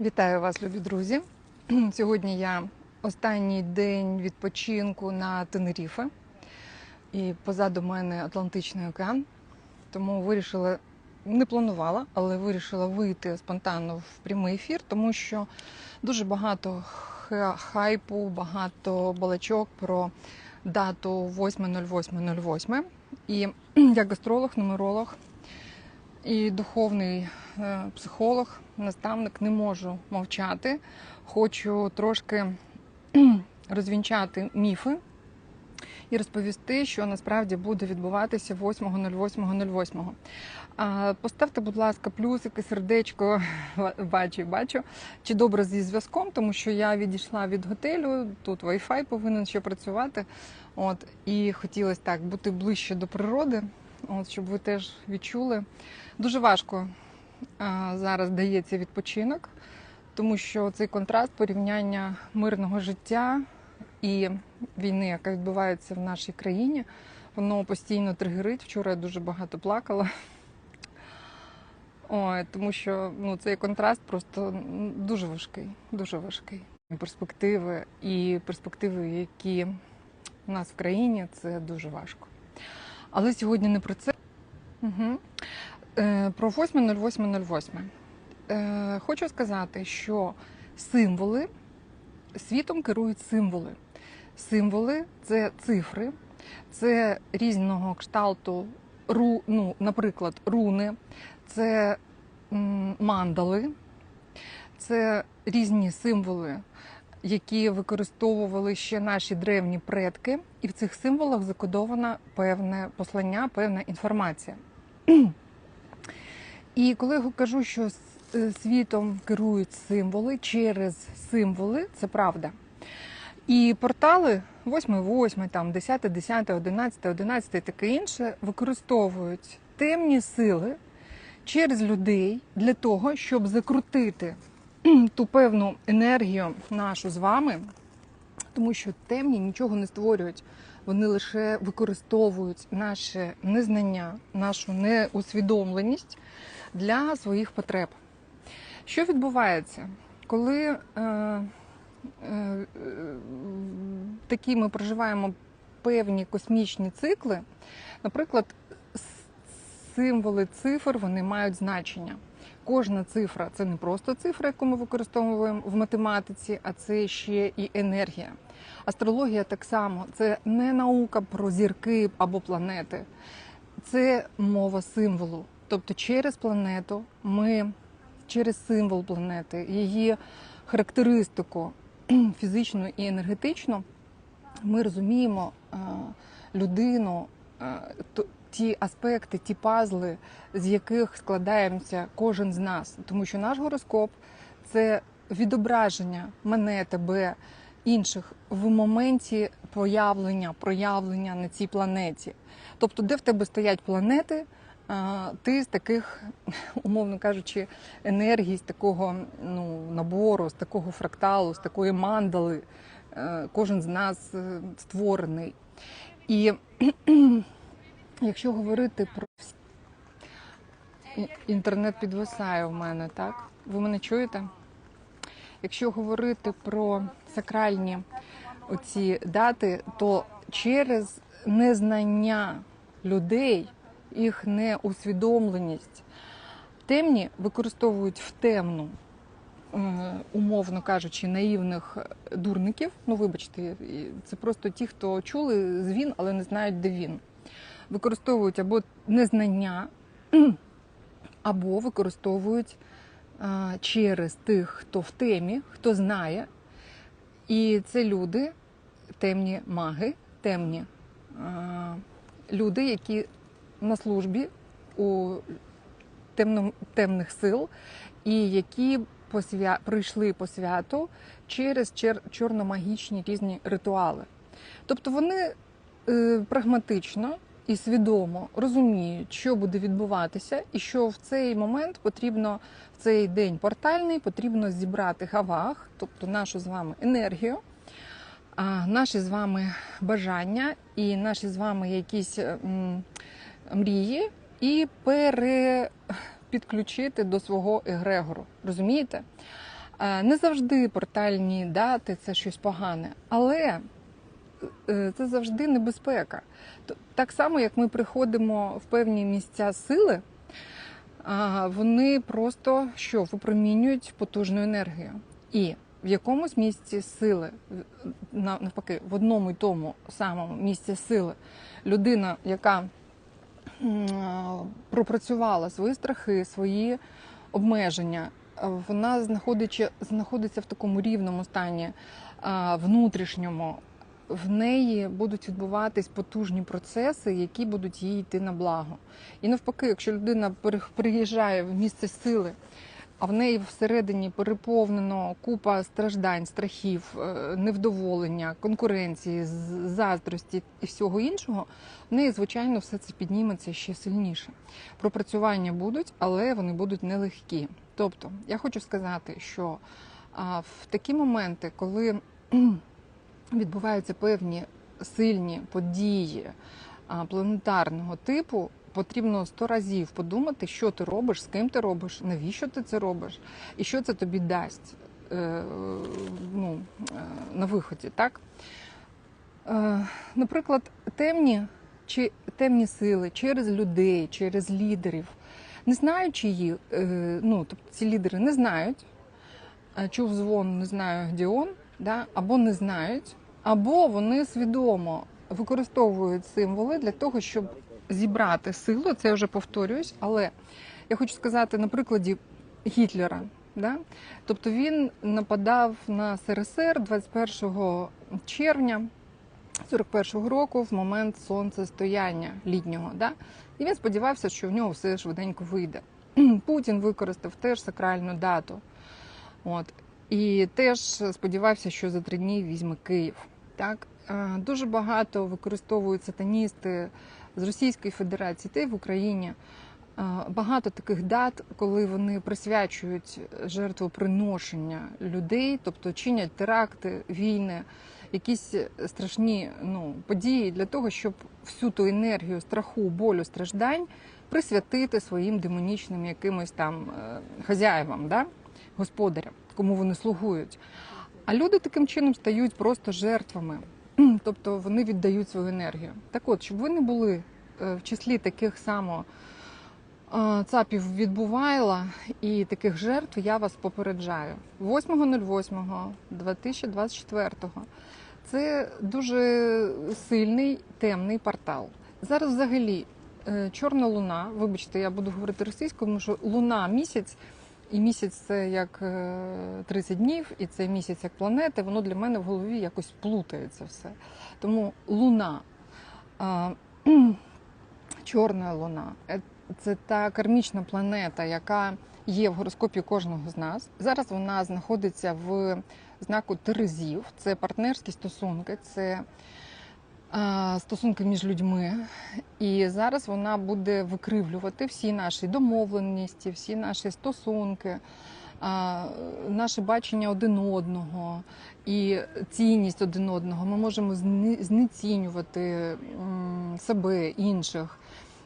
Вітаю вас, любі друзі. Сьогодні я останній день відпочинку на Тенеріфе. І позаду мене Атлантичний океан. Тому вирішила, не планувала, але вирішила вийти спонтанно в прямий ефір, тому що дуже багато хайпу, багато балачок про дату 8.08.08. І як астролог, нумеролог і духовний е, психолог, наставник не можу мовчати. Хочу трошки розвінчати міфи і розповісти, що насправді буде відбуватися 8.08.08. Поставте, будь ласка, плюсики, сердечко, бачу, бачу, чи добре зі зв'язком, тому що я відійшла від готелю, тут Wi-Fi повинен ще працювати. От, і хотілося так бути ближче до природи, от, щоб ви теж відчули. Дуже важко а, зараз дається відпочинок, тому що цей контраст порівняння мирного життя і війни, яка відбувається в нашій країні, воно постійно тригерить. Вчора я дуже багато плакала. Ой, тому що ну, цей контраст просто дуже важкий, дуже важкий. Перспективи і перспективи, які у нас в країні, це дуже важко. Але сьогодні не про це. Угу. Е, Про 8.08.08. Е, Хочу сказати, що символи світом керують символи. Символи це цифри, це різного кшталту, ру, ну, наприклад, руни, це мандали, це різні символи, які використовували ще наші древні предки, і в цих символах закодовано певне послання, певна інформація. І коли я кажу, що е, світом керують символи через символи, це правда. І портали 8.8, там 10, 10, 11, 11 і таке інше використовують темні сили через людей для того, щоб закрутити ту певну енергію нашу з вами, тому що темні нічого не створюють. Вони лише використовують наше незнання, нашу неусвідомленість для своїх потреб. Що відбувається, коли е, е, такі ми проживаємо певні космічні цикли, наприклад, символи цифр вони мають значення. Кожна цифра це не просто цифра, яку ми використовуємо в математиці, а це ще і енергія. Астрологія так само це не наука про зірки або планети, це мова символу. Тобто через планету ми через символ планети, її характеристику фізичну і енергетичну, ми розуміємо е, людину, е, ті аспекти, ті пазли, з яких складаємося кожен з нас. Тому що наш гороскоп це відображення мене, тебе, інших в моменті появлення, проявлення на цій планеті. Тобто, де в тебе стоять планети, ти з таких, умовно кажучи, енергій, з такого ну, набору, з такого фракталу, з такої мандали, е, кожен з нас е, створений. І якщо говорити про інтернет підвисає у мене, так? Ви мене чуєте? Якщо говорити про сакральні оці дати, то через незнання людей, їх неусвідомленість, темні використовують в темну, е, умовно кажучи, наївних дурників. Ну, вибачте, це просто ті, хто чули звін, але не знають, де він. Використовують або незнання, або використовують через тих, хто в темі, хто знає. І це люди, темні маги, темні люди, які на службі у темном, темних сил, і які посвя... прийшли по святу через чер... чорномагічні різні ритуали. Тобто вони е, прагматично і свідомо розуміють, що буде відбуватися, і що в цей момент потрібно в цей день портальний потрібно зібрати гавах, тобто нашу з вами енергію, наші з вами бажання і наші з вами якісь мрії, і перепідключити до свого егрегору. Розумієте? Е, Не завжди портальні дати це щось погане, але е, це завжди небезпека. Так само, як ми приходимо в певні місця сили, вони просто що випромінюють потужну енергію. І в якомусь місці сили, навпаки, в одному й тому самому місці сили, людина, яка пропрацювала свої страхи, свої обмеження, вона знаходиться в такому рівному стані внутрішньому. В неї будуть відбуватись потужні процеси, які будуть їй йти на благо. І навпаки, якщо людина приїжджає в місце сили, а в неї всередині переповнено купа страждань, страхів, е, невдоволення, конкуренції, заздрості і всього іншого, в неї, звичайно, все це підніметься ще сильніше. Пропрацювання будуть, але вони будуть нелегкі. Тобто, я хочу сказати, що в такі моменти, коли відбуваються певні сильні події планетарного типу, потрібно сто разів подумати, що ти робиш, з ким ти робиш, навіщо ти це робиш, і що це тобі дасть е, ну, е, на виході. Так? Е, Наприклад, темні чи темні сили через людей, через лідерів, не знаючи їх, ну тобто ці лідери не знають, чув дзвон, не знаю, де он, да? або не знають, або вони свідомо використовують символи для того, щоб зібрати силу. Це я вже повторююсь, але я хочу сказати на прикладі Гітлера. Да? Тобто він нападав на СРСР 21 червня 41-го року в момент сонцестояння літнього. Да? І він сподівався, що в нього все швиденько вийде. Путін використав теж сакральну дату. От. І теж сподівався, що за три дні візьме Київ. Так? Е, Дуже багато використовують сатаністи з Російської Федерації та й в Україні. Е, Багато таких дат, коли вони присвячують жертвоприношення людей, тобто чинять теракти, війни, якісь страшні ну, події для того, щоб всю ту енергію страху, болю, страждань присвятити своїм демонічним якимось там е, хазяєвам, да? господарям, кому вони слугують. А люди таким чином стають просто жертвами, тобто вони віддають свою енергію. Так от, щоб ви не були е, в числі таких само е, цапів відбувайла і таких жертв, я вас попереджаю. 8.08.2024 це дуже сильний темний портал. Зараз взагалі е, чорна луна, вибачте, я буду говорити російською, тому що луна місяць, і місяць це як е, 30 днів, і це місяць як планети, воно для мене в голові якось плутається все. Тому луна, чорна луна е, це та кармічна планета, яка є в гороскопі кожного з нас. Зараз вона знаходиться в знаку Терезів, це партнерські стосунки, це стосунки між людьми. І зараз вона буде викривлювати всі наші домовленості, всі наші стосунки, наше бачення один одного і цінність один одного. Ми можемо знецінювати себе, інших.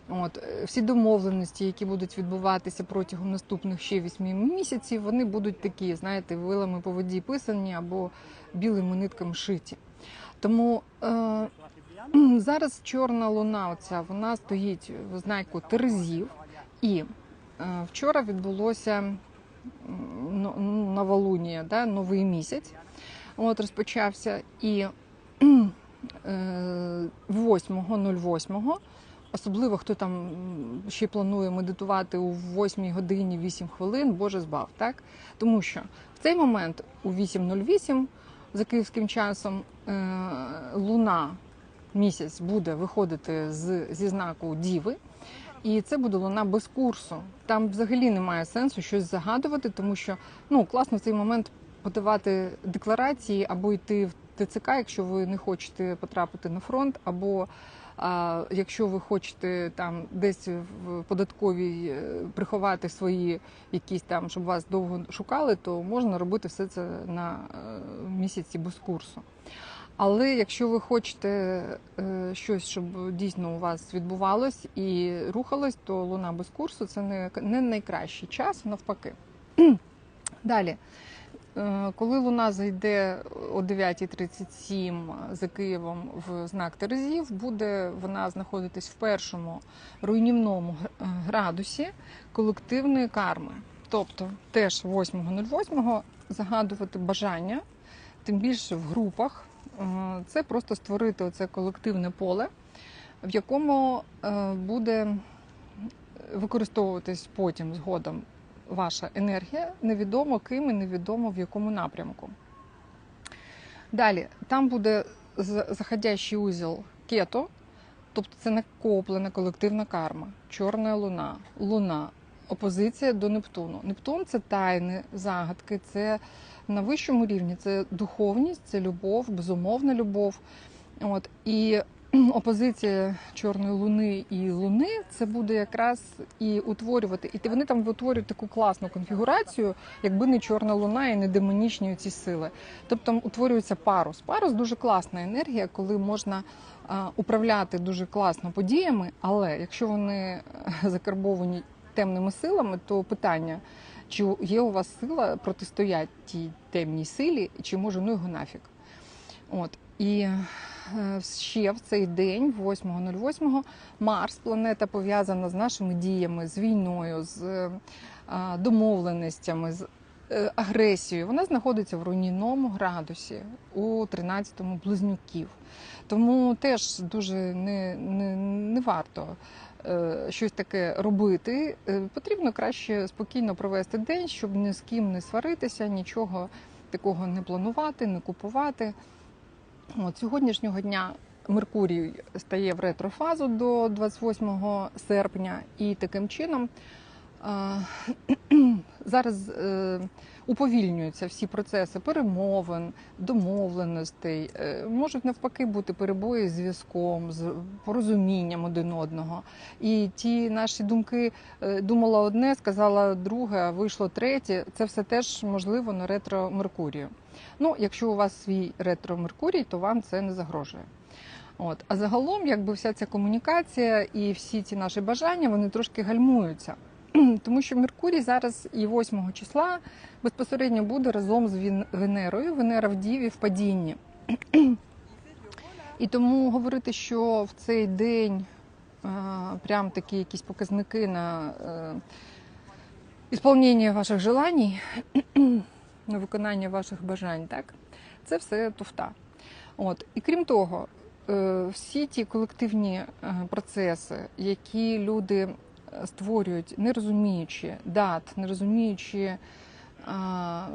От всі домовленості, які будуть відбуватися протягом наступних ще вісьми місяців, вони будуть такі, знаєте, вилами по воді писані або білими нитками шиті. Тому е, зараз чорна луна, оця вона стоїть в знаку Терезів, і е, вчора відбулося ну, новолунія, да, новий місяць. От розпочався і е, 8.08 Особливо хто там ще планує медитувати у 8 годині 8 хвилин, Боже збав, так? Тому що в цей момент у 8.08 за київським часом е, луна місяць буде виходити з, зі знаку Діви, і це буде луна без курсу. Там взагалі немає сенсу щось загадувати, тому що ну класно в цей момент подавати декларації або йти в ТЦК, якщо ви не хочете потрапити на фронт, або а якщо ви хочете там десь в податковій е, приховати свої якісь там, щоб вас довго шукали, то можна робити все це на е, місяці без курсу. Але якщо ви хочете е, щось, щоб дійсно у вас відбувалось і рухалось, то луна без курсу це не, не найкращий час, навпаки. Далі. Е, Коли луна зайде о 9.37 за Києвом в знак Терезів, буде вона знаходитись в першому руйнівному градусі колективної карми. Тобто теж 8.08 загадувати бажання, тим більше в групах. Е, Це просто створити оце колективне поле, в якому е, буде використовуватись потім згодом ваша енергія, невідомо ким і невідомо в якому напрямку. Далі, там буде заходящий узіл кето, тобто це накоплена колективна карма, чорна луна, луна, опозиція до Нептуну. Нептун це тайни, загадки, це на вищому рівні, це духовність, це любов, безумовна любов. От, і опозиція чорної луни і луни це буде якраз і утворювати. І вони там витворюють таку класну конфігурацію, якби не чорна луна і не демонічні ці сили. Тобто утворюється парус. Парус дуже класна енергія, коли можна управляти дуже класно подіями, але якщо вони е, закарбовані темними силами, то питання. Чи є у вас сила протистояти тій темній силі, чи може ну його нафіг? От і е, ще в цей день, 8.08, Марс, планета пов'язана з нашими діями, з війною, з е, домовленостями, з е, агресією. Вона знаходиться в руйнівному градусі у 13-му близнюків. Тому теж дуже не, не, не варто е, щось таке робити. Е, Потрібно краще спокійно провести день, щоб ні з ким не сваритися, нічого такого не планувати, не купувати. От сьогоднішнього дня Меркурій стає в ретрофазу до 28 серпня, і таким чином зараз е, уповільнюються всі процеси перемовин, домовленостей. Е, можуть навпаки бути перебої з зв'язком, з порозумінням один одного. І ті наші думки е, думала одне, сказала друге, вийшло третє. Це все теж можливо на ретро Меркурію. Ну, якщо у вас свій ретро Меркурій, то вам це не загрожує. От. А загалом, якби вся ця комунікація і всі ці наші бажання вони трошки гальмуються. Тому що Меркурій зараз і 8 числа безпосередньо буде разом з Венерою. Венера в Діві в падінні. І тому говорити, що в цей день е, прям такі якісь показники на е, ісполнення ваших желань, на виконання ваших бажань, так? Це все туфта. От. І крім того, е, всі ті колективні процеси, які люди створюють, не розуміючи дат, не розуміючи а,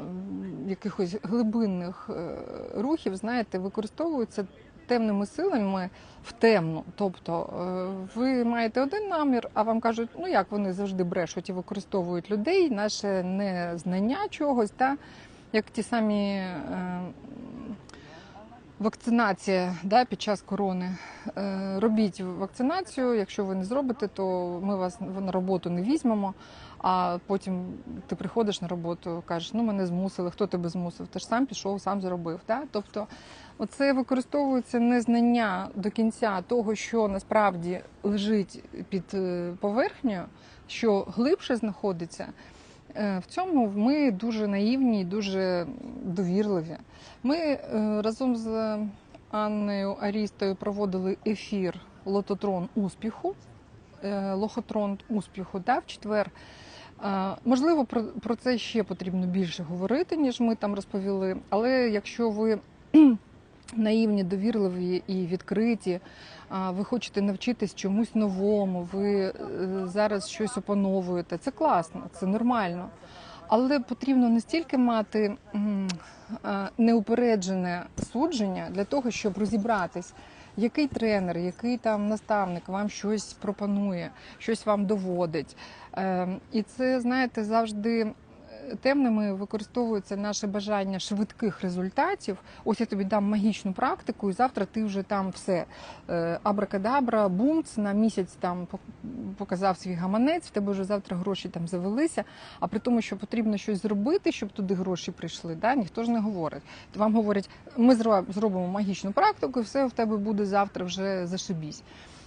якихось глибинних е, рухів, знаєте, використовуються темними силами в темну. Тобто е, ви маєте один намір, а вам кажуть, ну як вони завжди брешуть і використовують людей, наше незнання чогось, та як ті самі. Вакцинація да, під час корони. Е, Робіть вакцинацію. Якщо ви не зробите, то ми вас на роботу не візьмемо. А потім ти приходиш на роботу, кажеш, ну мене змусили, хто тебе змусив? Ти ж сам пішов, сам зробив. Да? Тобто, оце використовується незнання до кінця того, що насправді лежить під е, поверхнею, що глибше знаходиться. Е, В цьому ми дуже наївні і дуже довірливі. Ми е, разом з Анною Арістою проводили ефір Лототрон успіху, е, лохотрон успіху да, в четвер. Можливо, про, це ще потрібно більше говорити, ніж ми там розповіли. Але якщо ви наївні, довірливі і відкриті, ви хочете навчитись чомусь новому, ви е, зараз щось опановуєте, це класно, це нормально. Але потрібно не стільки мати е, неупереджене судження для того, щоб розібратись, який тренер, який там наставник вам щось пропонує, щось вам доводить. Е, І це, знаєте, завжди темними використовується наше бажання швидких результатів. Ось я тобі дам магічну практику, і завтра ти вже там все е, абракадабра, бумц на місяць там показав свій гаманець. В тебе вже завтра гроші там завелися. А при тому, що потрібно щось зробити, щоб туди гроші прийшли, да? ніхто ж не говорить. Вам говорять, ми зробимо магічну практику, і все в тебе буде завтра вже зашибісь.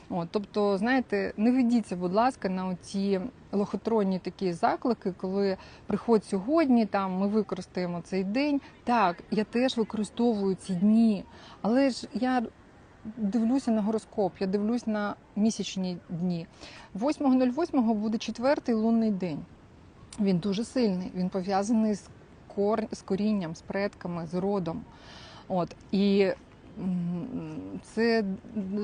От, тобто, знаєте, не ведіться, будь ласка, на оці лохотронні такі заклики, коли приходь сьогодні, там ми використаємо цей день. Так, я теж використовую ці дні, але ж я дивлюся на гороскоп, я дивлюсь на місячні дні. 8.08 буде четвертий лунний день. Він дуже сильний, він пов'язаний з, кор... з корінням, з предками, з родом. От, і це,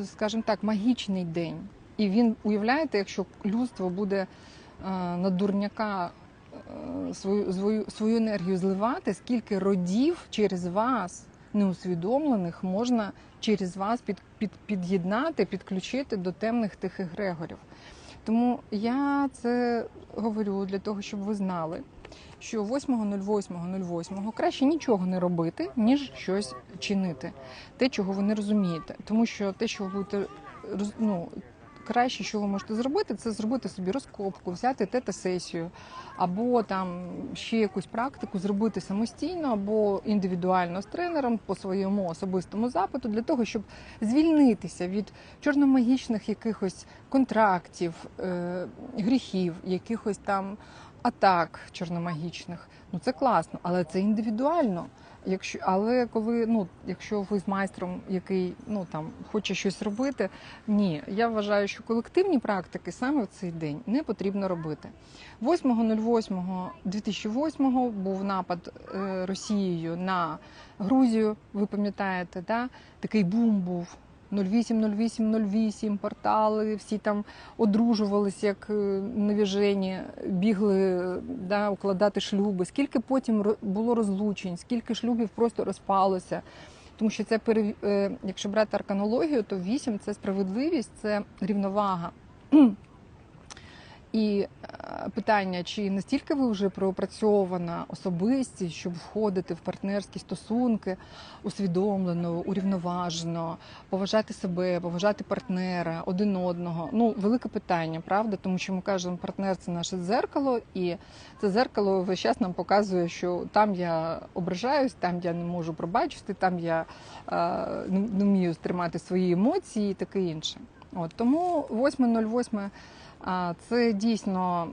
скажімо так, магічний день. І він, уявляєте, якщо людство буде е, на дурняка е, свою, свою, свою енергію зливати, скільки родів через вас, неусвідомлених, можна через вас під, під, під'єднати, підключити до темних тих егрегорів. Тому я це говорю для того, щоб ви знали, що 8.08.08 краще нічого не робити, ніж щось чинити. Те, чого ви не розумієте. Тому що те, що ви будете ну, краще, що ви можете зробити, це зробити собі розкопку, взяти тета-сесію, або там ще якусь практику зробити самостійно, або індивідуально з тренером по своєму особистому запиту, для того, щоб звільнитися від чорномагічних якихось контрактів, е, гріхів, якихось там атак чорномагічних. Ну це класно, але це індивідуально. Якщо, але коли ну, якщо ви з майстром, який ну там хоче щось робити, ні, я вважаю, що колективні практики саме в цей день не потрібно робити. 8.08.2008 був напад е, Росією на Грузію. Ви пам'ятаєте, да? такий бум був. 08, 08, 08, портали, всі там одружувалися як е, навіжені, бігли да, укладати шлюби. Скільки потім було розлучень, скільки шлюбів просто розпалося. Тому що це е, якщо брати арканологію, то 8 – це справедливість, це рівновага. І е, питання, чи настільки ви вже пропрацьована особистість, щоб входити в партнерські стосунки усвідомлено, урівноважено, поважати себе, поважати партнера, один одного. Ну, велике питання, правда? Тому що ми кажемо, партнер це наше дзеркало, і це дзеркало весь час нам показує, що там я ображаюсь, там я не можу пробачити, там я е, не вмію стримати свої емоції і таке інше. От тому 8.08 а, Це дійсно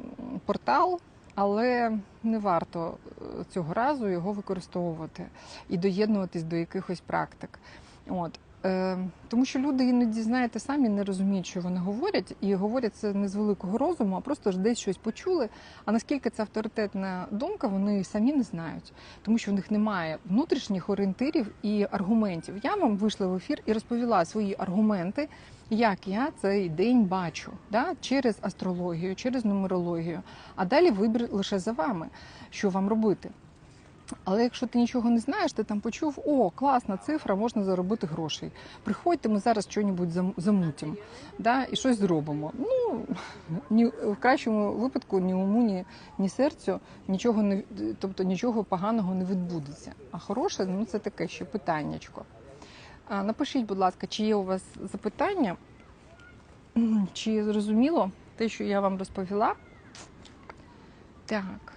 портал, але не варто е, цього разу його використовувати і доєднуватись до якихось практик. От. Е, Тому що люди іноді, знаєте, самі не розуміють, що вони говорять, і говорять це не з великого розуму, а просто ж десь щось почули. А наскільки це авторитетна думка, вони самі не знають, тому що в них немає внутрішніх орієнтирів і аргументів. Я вам вийшла в ефір і розповіла свої аргументи, як я цей день бачу, да? через астрологію, через нумерологію. А далі вибір лише за вами, що вам робити. Але якщо ти нічого не знаєш, ти там почув, о, класна цифра, можна заробити грошей. Приходьте, ми зараз щось замутимо да, і щось зробимо. Ну, ні, в кращому випадку ні уму, ні, ні серцю нічого не тобто нічого поганого не відбудеться. А хороше, ну це таке ще питаннячко. Напишіть, будь ласка, чи є у вас запитання, чи зрозуміло те, що я вам розповіла? Так.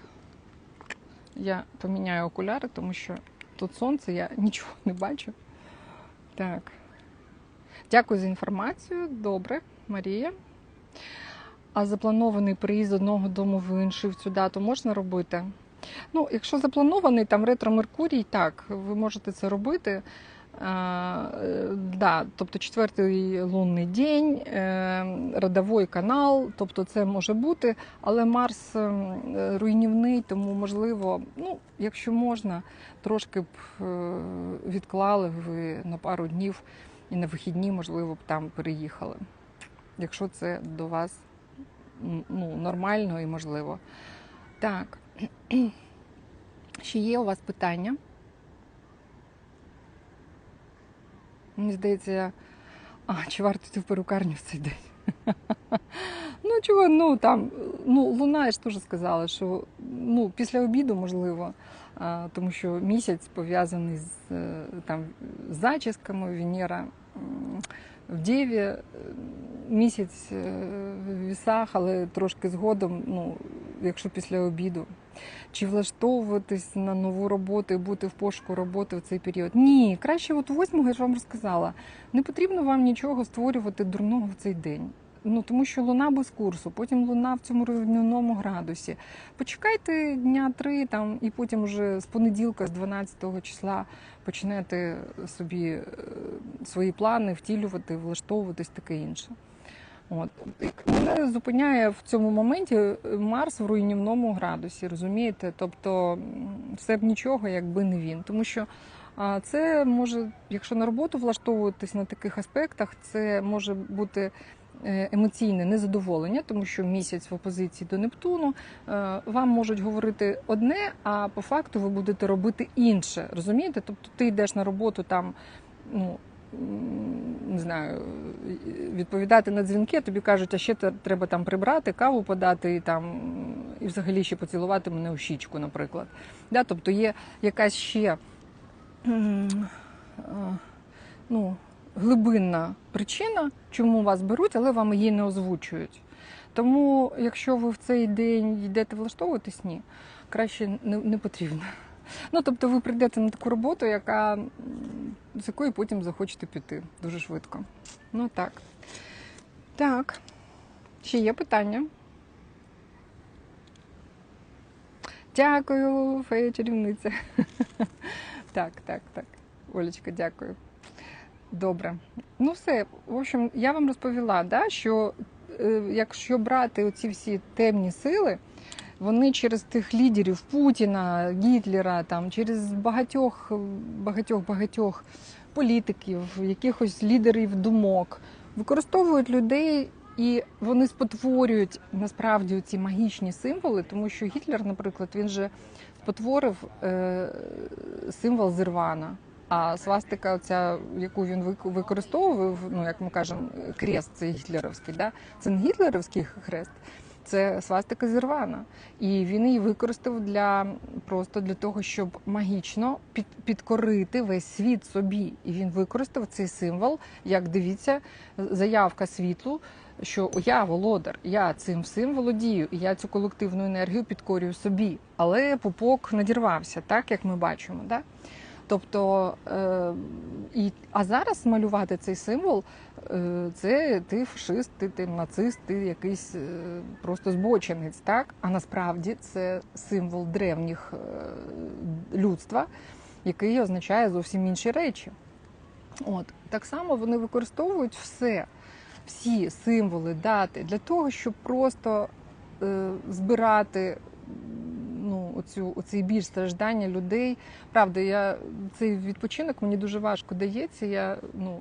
Я поміняю окуляри, тому що тут сонце, я нічого не бачу. Так. Дякую за інформацію. Добре, Марія. А запланований приїзд одного дому в інший в цю дату можна робити? Ну, якщо запланований там ретро Меркурій, так, ви можете це робити. Е, да, тобто четвертий лунний день, е, родовий канал, тобто це може бути, але Марс е, руйнівний, тому можливо, ну, якщо можна, трошки б е, відклали ви на пару днів і на вихідні, можливо, б там переїхали. Якщо це до вас ну, нормально і можливо. Так. Ще є у вас питання? Мені здається, а, чи варто йти в перукарню в цей день? ну чого, ну там, ну, Луна, я ж теж сказала, що ну, після обіду, можливо, а, тому що місяць пов'язаний з е, там, зачісками, Венера в Дєві, е, місяць е, в вісах, але трошки згодом, ну, якщо після обіду. Чи влаштовуватись на нову роботу і бути в пошуку роботи в цей період? Ні, краще от восьмого, я ж вам розказала, не потрібно вам нічого створювати дурного в цей день. Ну тому що луна без курсу, потім луна в цьому рівняному градусі. Почекайте дня три там, і потім вже з понеділка, з 12 числа, почнете собі е, свої плани втілювати, влаштовуватись таке інше. От мене зупиняє в цьому моменті Марс в руйнівному градусі, розумієте? Тобто все б нічого, якби не він. Тому що це може, якщо на роботу влаштовуватись на таких аспектах, це може бути е, емоційне незадоволення, тому що місяць в опозиції до Нептуну е, вам можуть говорити одне, а по факту ви будете робити інше. Розумієте? Тобто ти йдеш на роботу там, ну. Не знаю, відповідати на дзвінки, тобі кажуть, а ще треба там прибрати, каву подати і там і взагалі ще поцілувати мене у щічку, наприклад. Да, тобто є якась ще ну, глибинна причина, чому вас беруть, але вам її не озвучують. Тому, якщо ви в цей день йдете влаштовуватись, ні, краще не, не потрібно. Ну, тобто ви прийдете на таку роботу, яка, з якої потім захочете піти дуже швидко. Ну так. Так. Ще є питання? Дякую, фея чарівниця. Так, так, так. Олечка, дякую. Добре. Ну все, в общем, я вам розповіла, да, що е, якщо брати оці всі темні сили, вони через тих лідерів Путіна, Гітлера, там, через багатьох, багатьох, багатьох політиків, якихось лідерів думок, використовують людей і вони спотворюють насправді ці магічні символи, тому що Гітлер, наприклад, він же спотворив е, символ Зірвана. А свастика, оця, яку він вик- використовував, ну як ми кажемо, крест цей гітлерівський, да? це не гітлерівський хрест, це свастика Зірвана. І він її використав для просто для того, щоб магічно під, підкорити весь світ собі. І він використав цей символ, як дивіться, заявка світлу, що я володар, я цим всім володію, і я цю колективну енергію підкорюю собі. Але пупок надірвався, так як ми бачимо. Да? Тобто, е, і, а зараз малювати цей символ е, це ти фашист, ти, ти нацист, ти якийсь е, просто збочинець, так? А насправді це символ древніх людства, який означає зовсім інші речі. От так само вони використовують все, всі символи, дати для того, щоб просто збирати ну, оцю, оцей біль страждання людей. Правда, я цей відпочинок мені дуже важко дається. Я ну,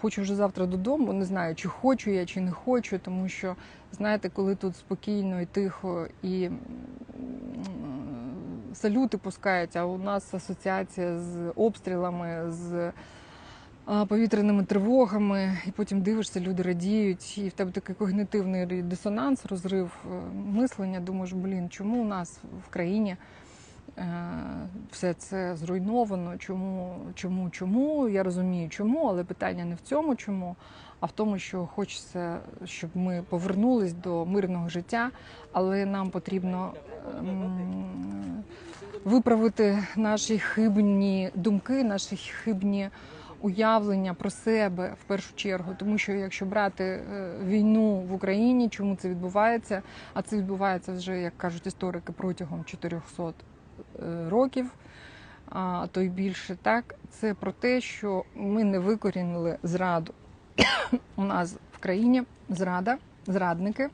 хочу вже завтра додому. Не знаю, чи хочу я, чи не хочу, тому що знаєте, коли тут спокійно і тихо і салюти пускають, а у нас асоціація з обстрілами, з повітряними тривогами, і потім дивишся, люди радіють, і в тебе такий когнитивний дисонанс, розрив е, мислення. Думаєш, блін, чому у нас в країні е, все це зруйновано? Чому, чому, чому? Я розумію, чому, але питання не в цьому, чому, а в тому, що хочеться, щоб ми повернулись до мирного життя, але нам потрібно. ем, Виправити наші хибні думки, наші хибні уявлення про себе в першу чергу, тому що якщо брати е, війну в Україні, чому це відбувається? А це відбувається вже, як кажуть історики, протягом 400 е, років, а то й більше так. Це про те, що ми не викорінили зраду. У нас в країні зрада, зрадники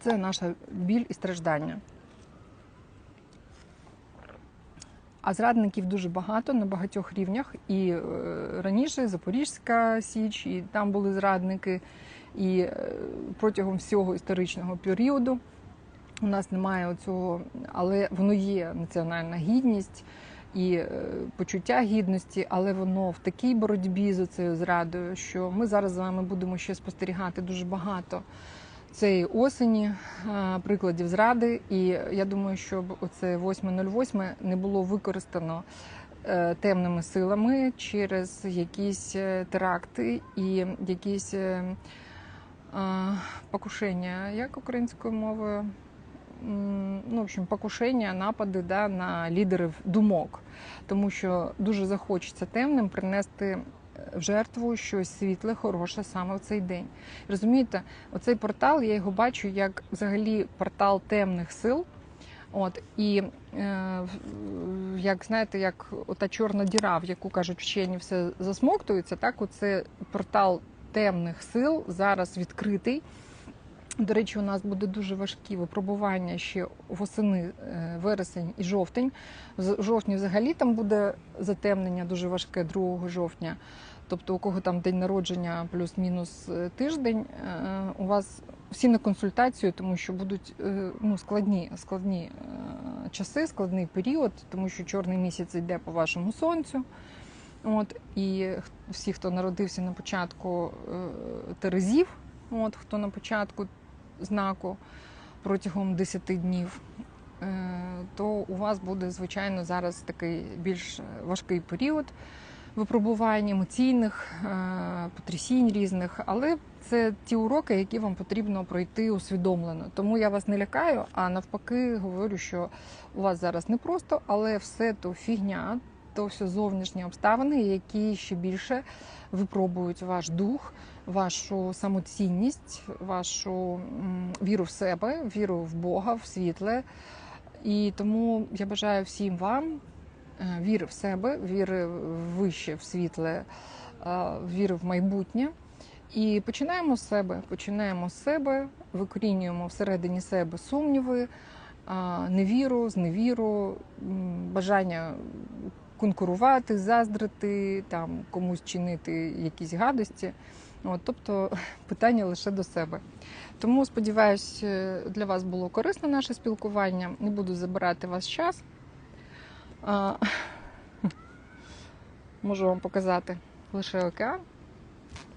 це наша біль і страждання. А зрадників дуже багато на багатьох рівнях. І е, раніше Запорізька Січ, і там були зрадники. І е, протягом всього історичного періоду у нас немає оцього, але воно є національна гідність і е, почуття гідності, але воно в такій боротьбі з цією зрадою, що ми зараз з вами будемо ще спостерігати дуже багато цієї осені е, прикладів зради. І я думаю, щоб оце 8.08 не було використано е, темними силами, через якісь е, теракти і якісь покушення, як українською мовою. Ну, в общем, покушення, напади да, на лідерів думок, тому що дуже захочеться темним принести в жертву щось світле, хороше саме в цей день. Розумієте, оцей портал, я його бачу як взагалі портал темних сил. От і е, як знаєте, як ота чорна діра, в яку кажуть вчені, все засмоктується, так оце портал темних сил зараз відкритий. До речі, у нас буде дуже важкі випробування ще восени, е, вересень і жовтень. В жовтні взагалі там буде затемнення дуже важке 2 жовтня. Тобто, у кого там день народження плюс-мінус е, тиждень, е, у вас всі на консультацію, тому що будуть ну, складні, складні часи, складний період, тому що чорний місяць йде по вашому сонцю. От, і всі, хто народився на початку Терезів, от, хто на початку знаку протягом 10 днів, е, то у вас буде, звичайно, зараз такий більш важкий період випробувань емоційних, е, потрясінь різних, але це ті уроки, які вам потрібно пройти усвідомлено. Тому я вас не лякаю, а навпаки говорю, що у вас зараз не просто, але все то фігня, то все зовнішні обставини, які ще більше випробують ваш дух, вашу самоцінність, вашу віру в себе, віру в Бога, в світле. І тому я бажаю всім вам е, віри в себе, віри вище в світле, е, віри в майбутнє. І починаємо з себе. Починаємо з себе, викорінюємо всередині себе сумніви, невіру, зневіру, бажання конкурувати, заздрити, там комусь чинити якісь гадості. От, тобто питання лише до себе. Тому сподіваюсь, е, для вас було корисно наше спілкування. Не буду забирати вас час. А, можу вам показати лише океан.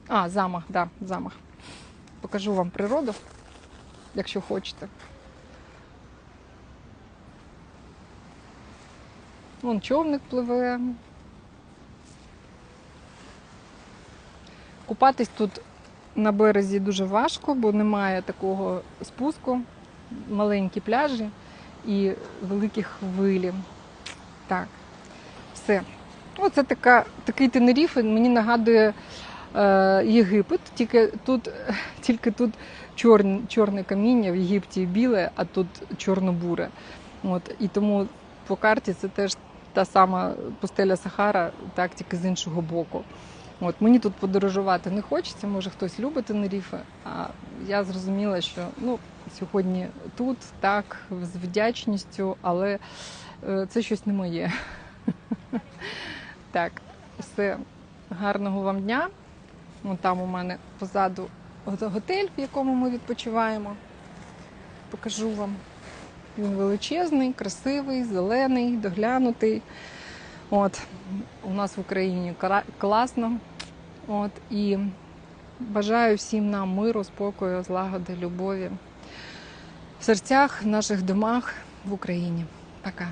А, замах, да, замах. Покажу вам природу, якщо хочете. Вон човник пливе. Купатись тут на березі дуже важко, бо немає такого спуску, маленькі пляжі і великі хвилі. Так, все. Оце така, такий Тенеріф, мені нагадує е, Єгипет, тільки тут, тільки тут чорне, чорне каміння, в Єгипті біле, а тут чорно-буре. От, і тому по карті це теж та сама пустеля Сахара, так тільки з іншого боку. От мені тут подорожувати не хочеться, може хтось любить Тенеріфе, а я зрозуміла, що ну, сьогодні тут, так, з вдячністю, але е, це щось не моє. Так, все. Гарного вам дня. Там у мене позаду готель, в якому ми відпочиваємо. Покажу вам. Він величезний, красивий, зелений, доглянутий. От, у нас в Україні кра- класно. От, і бажаю всім нам миру, спокою, злагоди, любові в серцях, в наших домах в Україні. Пока.